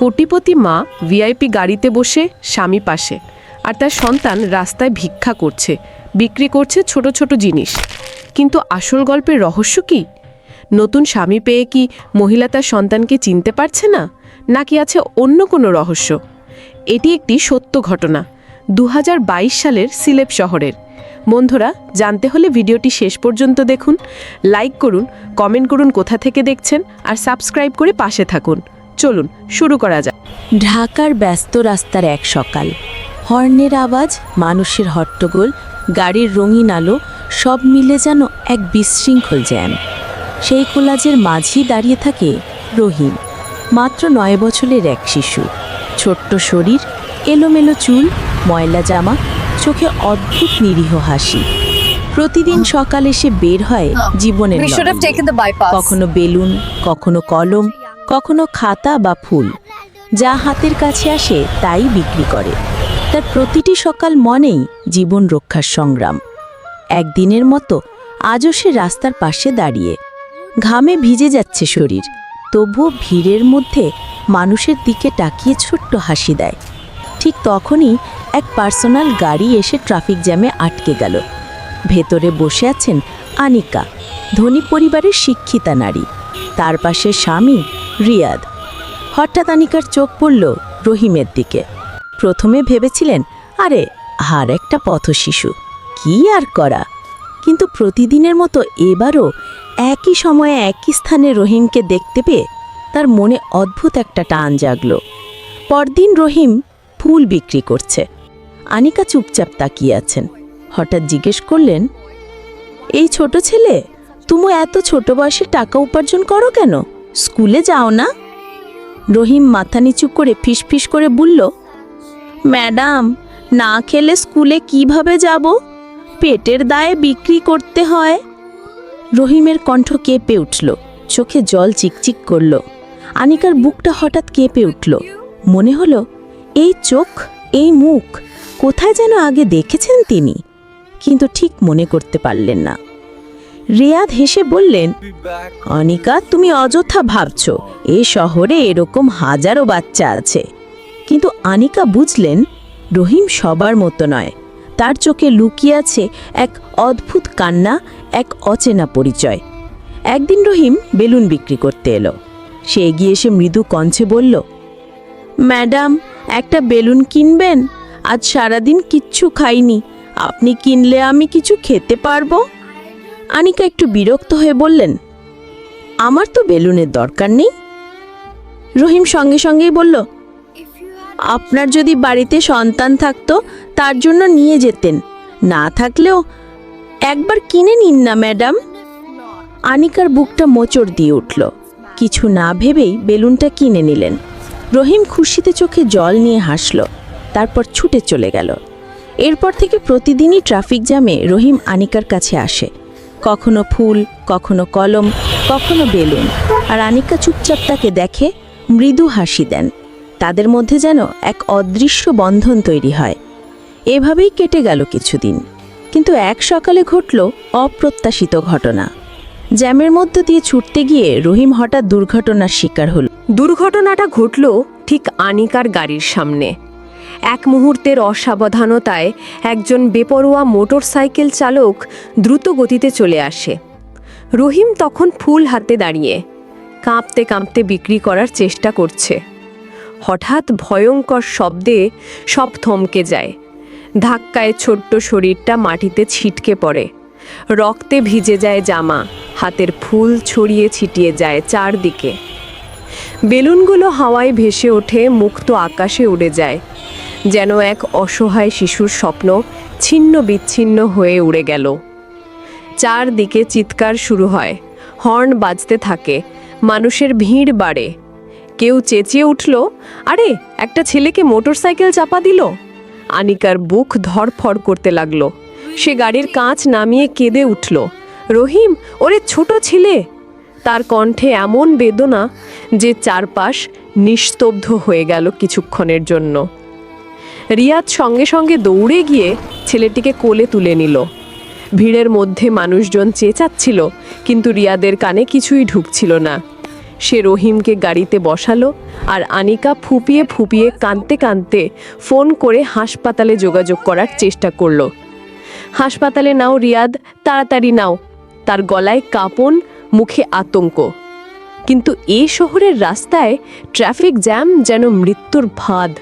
কোটিপতি মা ভিআইপি গাড়িতে বসে স্বামী পাশে আর তার সন্তান রাস্তায় ভিক্ষা করছে, বিক্রি করছে ছোট ছোট জিনিস। কিন্তু আসল গল্পের রহস্য কি? নতুন স্বামী পেয়ে কি মহিলা তার সন্তানকে চিনতে পারছে না? নাকি আছে অন্য কোনো রহস্য? এটি একটি সত্য ঘটনা দু হাজার বাইশ সালের সিলেপ শহরের। বন্ধুরা, জানতে হলে ভিডিওটি শেষ পর্যন্ত দেখুন, লাইক করুন, কমেন্ট করুন কোথা থেকে দেখছেন, আর সাবস্ক্রাইব করে পাশে থাকুন। চলুন শুরু করা যাক। ঢাকার ব্যস্ত রাস্তার এক সকাল। হর্নের আওয়াজ মানুষের হট্টগোল গাড়ির রঙিন আলো সব মিলে যেন এক বিশৃঙ্খল জ্যাম। সেই কোলাজের মাঝেই দাঁড়িয়ে থাকে রহিম মাত্র নয় বছরের এক শিশু। ছোট্ট শরীর এলোমেলো চুল ময়লা জামা চোখে অদ্ভুত নিরীহ হাসি। প্রতিদিন সকালে সে বের হয় জীবনের. কখনো বেলুন কখনো কলম কখনো খাতা বা ফুল। যা হাতের কাছে আসে, তাই বিক্রি করে। তার প্রতিটি সকাল মনেই জীবন রক্ষার সংগ্রাম। একদিনের মতো আজও সে রাস্তার পাশে দাঁড়িয়ে। ঘামে ভিজে যাচ্ছে শরীর। তবুও ভিড়ের মধ্যে মানুষের দিকে তাকিয়ে ছোট্ট হাসি দেয়। ঠিক তখনই এক পার্সোনাল গাড়ি এসে ট্রাফিক জ্যামে আটকে গেল। ভেতরে বসে আছেন আনিকা, ধনী পরিবারের শিক্ষিতা নারী। তার পাশে স্বামী রিয়াদ। হঠাৎ আনিকার চোখ পড়ল রহিমের দিকে। প্রথমে ভেবেছিলেন, আরে, আর একটা পথশিশু, কি আর করা? কিন্তু প্রতিদিনের মতো এবারও একই সময়ে একই স্থানে রহিমকে দেখতে পেয়ে তার মনে অদ্ভুত একটা টান জাগলো। পরদিন রহিম ফুল বিক্রি করছে। আনিকা চুপচাপ তাকিয়ে আছেন। হঠাৎ জিজ্ঞেস করলেন, এই ছোট ছেলে, তুমি এত ছোট বয়সে টাকা উপার্জন করো কেন? স্কুলে যাও না? রহিম মাথা নিচু করে ফিসফিস করে বলল, ম্যাডাম, না খেলে স্কুলে কীভাবে যাব? পেটের দায়ে বিক্রি করতে হয়। রহিমের কণ্ঠ কেঁপে উঠল, চোখে জল চিকচিক করল। আনিকার বুকটা হঠাৎ কেঁপে উঠল। মনে হলো, এই চোখ, এই মুখ, কোথায় যেন আগে দেখেছেন তিনি? কিন্তু ঠিক মনে করতে পারলেন না। রিয়াদ হেসে বললেন, অনিকা, তুমি অযথা ভাবছ। এ শহরে এরকম হাজারো বাচ্চা আছে। কিন্তু আনিকা বুঝলেন, রহিম সবার মতো নয়। তার চোখে লুকিয়ে আছে এক অদ্ভুত কান্না, এক অচেনা পরিচয়। একদিন রহিম বেলুন বিক্রি করতে এলো। সে এগিয়ে এসে মৃদু কঞ্চে বলল, ম্যাডাম, একটা বেলুন কিনবেন? আজ সারাদিন কিচ্ছু খাইনি। আপনি কিনলে আমি কিছু খেতে পারব? আনিকা একটু বিরক্ত হয়ে বললেন, আমার তো বেলুনের দরকার নেই? রহিম সঙ্গে সঙ্গেই বলল, আপনার যদি বাড়িতে সন্তান থাকতো, তার জন্য নিয়ে যেতেন। না থাকলেও একবার কিনে নিন না, ম্যাডাম। আনিকার বুকটা মোচড় দিয়ে উঠল। কিছু না ভেবেই বেলুনটা কিনে নিলেন। রহিম খুশিতে চোখে জল নিয়ে হাসল, তারপর ছুটে চলে গেল। এরপর থেকে প্রতিদিনই ট্রাফিক জ্যামে রহিম আনিকার কাছে আসে। কখনো ফুল, কখনো কলম, কখনো বেলুন। আর আনিকা চুপচাপ তাকে দেখে মৃদু হাসি দেন। তাদের মধ্যে যেন এক অদৃশ্য বন্ধন তৈরি হয়। এভাবেই কেটে গেল কিছুদিন। কিন্তু এক সকালে ঘটল অপ্রত্যাশিত ঘটনা। জ্যামের মধ্য দিয়ে ছুটতে গিয়ে রহিম হঠাৎ দুর্ঘটনার শিকার হল। দুর্ঘটনাটা ঘটল ঠিক আনিকার গাড়ির সামনে। এক মুহূর্তের অসাবধানতায় একজন বেপরোয়া মোটরসাইকেল চালক দ্রুত গতিতে চলে আসে। রহিম তখন ফুল হাতে দাঁড়িয়ে কাঁপতে কাঁপতে বিক্রি করার চেষ্টা করছে। হঠাৎ ভয়ঙ্কর শব্দে সব থমকে যায়। ধাক্কায় ছোট্ট শরীরটা মাটিতে ছিটকে পড়ে। রক্তে ভিজে যায় জামা, হাতের ফুল ছড়িয়ে ছিটিয়ে যায় চারদিকে। বেলুনগুলো হাওয়ায় ভেসে ওঠে, মুক্ত আকাশে উড়ে যায়। যেন এক অসহায় শিশুর স্বপ্ন ছিন্ন বিচ্ছিন্ন হয়ে উড়ে গেল। চারদিকে চিৎকার শুরু হয়, হর্ন বাজতে থাকে, মানুষের ভিড় বাড়ে। কেউ চেঁচিয়ে উঠল, আরে, একটা ছেলেকে মোটরসাইকেল চাপা দিল? আনিকার বুক ধরফর করতে লাগল। সে গাড়ির কাঁচ নামিয়ে কেঁদে উঠল, রহিম, ওরে ছোট ছেলে! তার কণ্ঠে এমন বেদনা যে চারপাশ নিস্তব্ধ হয়ে গেল কিছুক্ষণের জন্য। রিয়াদ সঙ্গে সঙ্গে দৌড়ে গিয়ে ছেলেটিকে কোলে তুলে নিল। ভিড়ের মধ্যে মানুষজন চেঁচাচ্ছিল, কিন্তু রিয়াদের কানে কিছুই ঢুকছিল না। সে রহিমকে গাড়িতে বসালো আর আনিকা ফুপিয়ে ফুপিয়ে কাঁদতে কাঁদতে ফোন করে হাসপাতালে যোগাযোগ করার চেষ্টা করল। হাসপাতালে নাও রিয়াদ, তাড়াতাড়ি নাও। তার গলায় কাঁপন, মুখে আতঙ্ক। কিন্তু এই শহরের রাস্তায় ট্রাফিক জ্যাম যেন মৃত্যুর ফাঁদ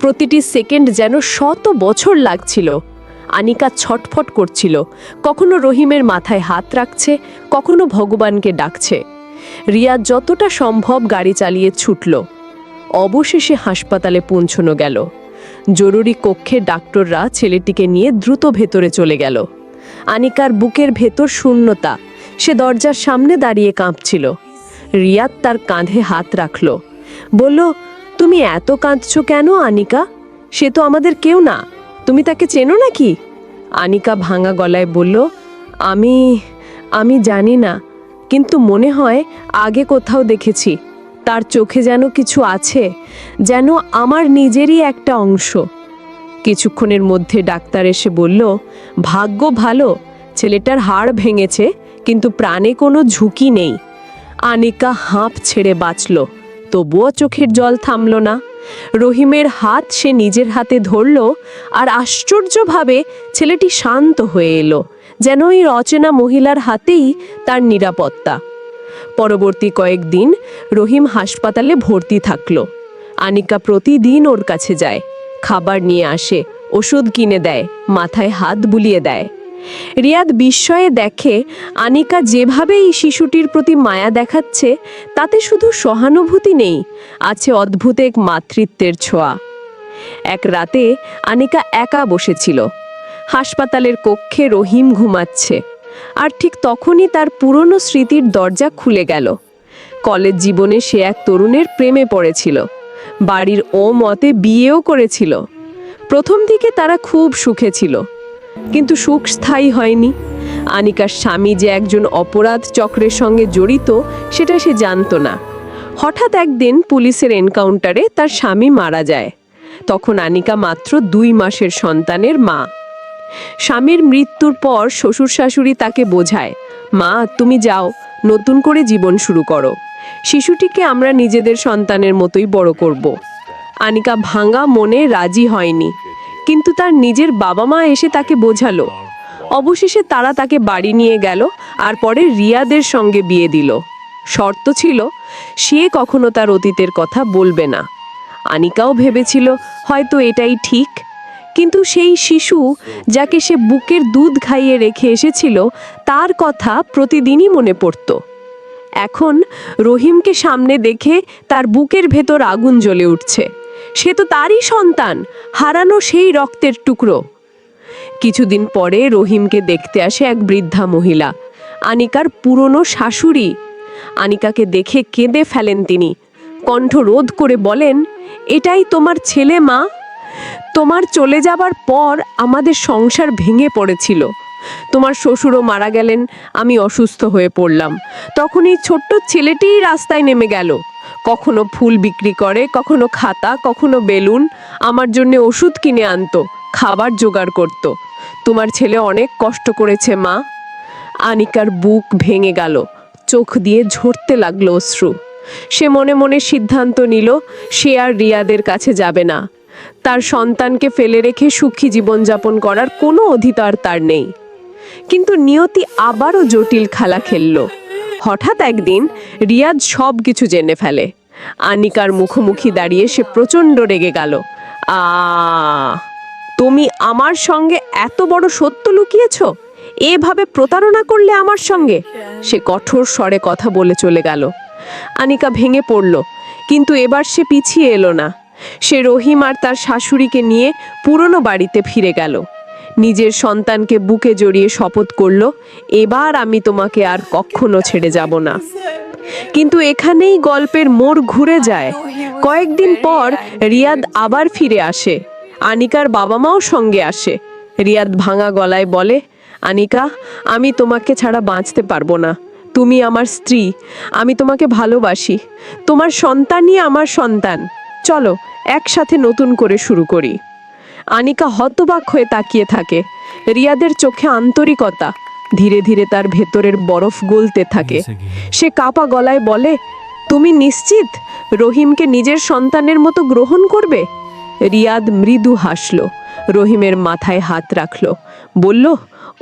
প্রতিটি সেকেন্ড যেন শত বছর লাগছিল। আনিকা ছটফট করছিল, কখনো রহিমের মাথায় হাত রাখছে, কখনো ভগবানকে ডাকছে। রিয়া যতটা সম্ভব গাড়ি চালিয়ে ছুটল। অবশেষে হাসপাতালে পৌঁছনো গেল। জরুরি কক্ষে ডাক্তাররা ছেলেটিকে নিয়ে দ্রুত ভেতরে চলে গেল। আনিকার বুকের ভেতর শূন্যতা, সে দরজার সামনে দাঁড়িয়ে কাঁপছিল। রিয়াদ তার কাঁধে হাত রাখল। বলল তুমি এত কাঁদছো কেন, আনিকা? সে তো আমাদের কেউ না। তুমি তাকে চেনো নাকি? আনিকা ভাঙা গলায় বলল, আমি আমি জানি না, কিন্তু মনে হয় আগে কোথাও দেখেছি। তার চোখে যেন কিছু আছে, যেন আমার নিজেরই একটা অংশ। কিছুক্ষণের মধ্যে ডাক্তার এসে বলল, ভাগ্য ভালো, ছেলেটার হাড় ভেঙেছে, কিন্তু প্রাণে কোনো ঝুঁকি নেই। আনিকা হাঁপ ছেড়ে বাঁচল। তবুও চোখের জল থামল না। রহিমের হাত সে নিজের হাতে ধরল আর আশ্চর্যভাবে ছেলেটি শান্ত হয়ে এলো, যেন ওই রচনা মহিলার হাতেই তার নিরাপত্তা। পরবর্তী কয়েকদিন রহিম হাসপাতালে ভর্তি থাকল। আনিকা প্রতিদিন ওর কাছে যায়, খাবার নিয়ে আসে, ওষুধ কিনে দেয়, মাথায় হাত বুলিয়ে দেয়। রিয়াদ বিস্ময়ে দেখে আনিকা যেভাবে এই শিশুটির প্রতি মায়া দেখাচ্ছে, তাতে শুধু সহানুভূতি নেই, আছে অদ্ভুত এক মাতৃত্বের ছোঁয়া। এক রাতে আনিকা একা বসেছিল, হাসপাতালের কক্ষে রহিম ঘুমাচ্ছে, আর ঠিক তখনই তার পুরনো স্মৃতির দরজা খুলে গেল। কলেজ জীবনে সে এক তরুণের প্রেমে পড়েছিল, বাড়ির ও মতে বিয়েও করেছিল। প্রথম দিকে তারা খুব সুখে ছিল কিন্তু সুখ স্থায়ী হয়নি। আনিকার স্বামী যে একজন অপরাধ চক্রের সঙ্গে জড়িত, সেটা সে জানতো না। হঠাৎ একদিন পুলিশের এনকাউন্টারে তার স্বামী মারা যায়। তখন আনিকা মাত্র দুই মাসের সন্তানের মা। স্বামীর মৃত্যুর পর শ্বশুর শাশুড়ি তাকে বোঝায়, মা, তুমি যাও, নতুন করে জীবন শুরু করো। শিশুটিকে আমরা নিজেদের সন্তানের মতোই বড় করব। আনিকা ভাঙা মনে রাজি হয়নি। কিন্তু তার নিজের বাবা মা এসে তাকে বোঝালো। অবশেষে তারা তাকে বাড়ি নিয়ে গেল আর পরে রিয়াদের সঙ্গে বিয়ে দিল। শর্ত ছিল, সে কখনো তার অতীতের কথা বলবে না। আনিকাও ভেবেছিল, হয়তো এটাই ঠিক। কিন্তু সেই শিশু যাকে সে বুকের দুধ খাইয়ে রেখে এসেছিল, তার কথা প্রতিদিনই মনে পড়ত। এখন রহিমকে সামনে দেখে তার বুকের ভেতর আগুন জ্বলে উঠছে। সে তো তারই সন্তান, হারানো সেই রক্তের টুকরো। কিছুদিন পরে রহিমকে দেখতে আসে এক বৃদ্ধা মহিলা, আনিকার পুরনো শাশুড়ি। আনিকাকে দেখে কেঁদে ফেলেন তিনি, কণ্ঠ রোধ করে বলেন, এটাই তোমার ছেলে, মা। তোমার চলে যাবার পর আমাদের সংসার ভেঙে পড়েছিল। তোমার শ্বশুরও মারা গেলেন, আমি অসুস্থ হয়ে পড়লাম। তখন এই ছোট্ট ছেলেটিই রাস্তায় নেমে গেল। কখনো ফুল বিক্রি করে, কখনো খাতা, কখনো বেলুন। আমার জন্য ওষুধ কিনে আনতো, খাবার জোগাড় করত। তোমার ছেলে অনেক কষ্ট করেছে, মা। আনিকার বুক ভেঙে গেল, চোখ দিয়ে ঝরতে লাগল অশ্রু। সে মনে মনে সিদ্ধান্ত নিল, সে আর রিয়াদের কাছে যাবে না। তার সন্তানকে ফেলে রেখে সুখী জীবনযাপন করার কোনো অধিকার তার নেই। কিন্তু নিয়তি আবারও জটিল খেলা খেলল। হঠাৎ একদিন রিয়াজ সব কিছু জেনে ফেলে। আনিকার মুখোমুখি দাঁড়িয়ে সে প্রচণ্ড রেগে গেল। আ, তুমি আমার সঙ্গে এত বড় সত্য লুকিয়েছ? এভাবে প্রতারণা করলে আমার সঙ্গে? সে কঠোর স্বরে কথা বলে চলে গেল। আনিকা ভেঙে পড়ল, কিন্তু এবার সে পিছিয়ে এলো না। সে রহিম আর তার শাশুড়িকে নিয়ে পুরনো বাড়িতে ফিরে গেল। নিজের সন্তানকে বুকে জড়িয়ে শপথ করল, এবার আমি তোমাকে আর কখনো ছেড়ে যাব না। কিন্তু এখানেই গল্পের মোড় ঘুরে যায়। কয়েকদিন পর রিয়াদ আবার ফিরে আসে। আনিকার বাবা মাও সঙ্গে আসে। রিয়াদ ভাঙা গলায় বলে, আনিকা, আমি তোমাকে ছাড়া বাঁচতে পারব না। তুমি আমার স্ত্রী। আমি তোমাকে ভালোবাসি। তোমার সন্তানই আমার সন্তান। চলো, একসাথে নতুন করে শুরু করি। আনিকা হতবাক হয়ে তাকিয়ে থাকে। রিয়াদের চোখে আন্তরিকতা ধীরে ধীরে তার ভেতরের বরফ গলতে থাকে। সে কাপা গলায় বলে তুমি নিশ্চিত রহিমকে নিজের সন্তানের মতো গ্রহণ করবে? রিয়াদ মৃদু হাসল রহিমের মাথায় হাত রাখল বলল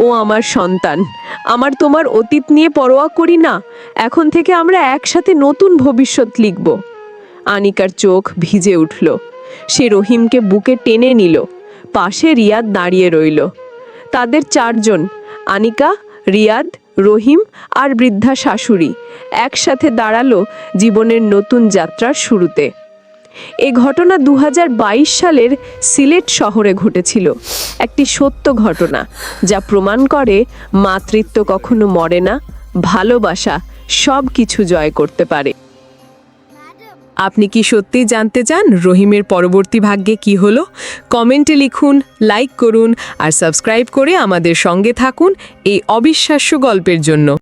ও আমার সন্তান আমার তোমার অতীত নিয়ে পরোয়া করি না এখন থেকে আমরা একসাথে নতুন ভবিষ্যৎ লিখব। আনিকার চোখ ভিজে উঠল। সে রহিমকে বুকে টেনে নিল, পাশে রিয়াদ দাঁড়িয়ে রইল। তাদের চারজন, আনিকা, রিয়াদ, রহিম আর বৃদ্ধা শাশুড়ি, একসাথে দাঁড়াল জীবনের নতুন যাত্রার শুরুতে। এ ঘটনা দু হাজার বাইশ সালের সিলেট শহরে ঘটেছিল। একটি সত্য ঘটনা যা প্রমাণ করে মাতৃত্ব কখনো মরে না, ভালোবাসা সব কিছু জয় করতে পারে। আপনি কি সত্যি জানতে চান রহিমের পরবর্তী ভাগ্যে কি হলো? কমেন্টে লিখুন, লাইক করুন আর সাবস্ক্রাইব করে আমাদের সঙ্গে থাকুন এই অবিশ্বাস্য গল্পের জন্য।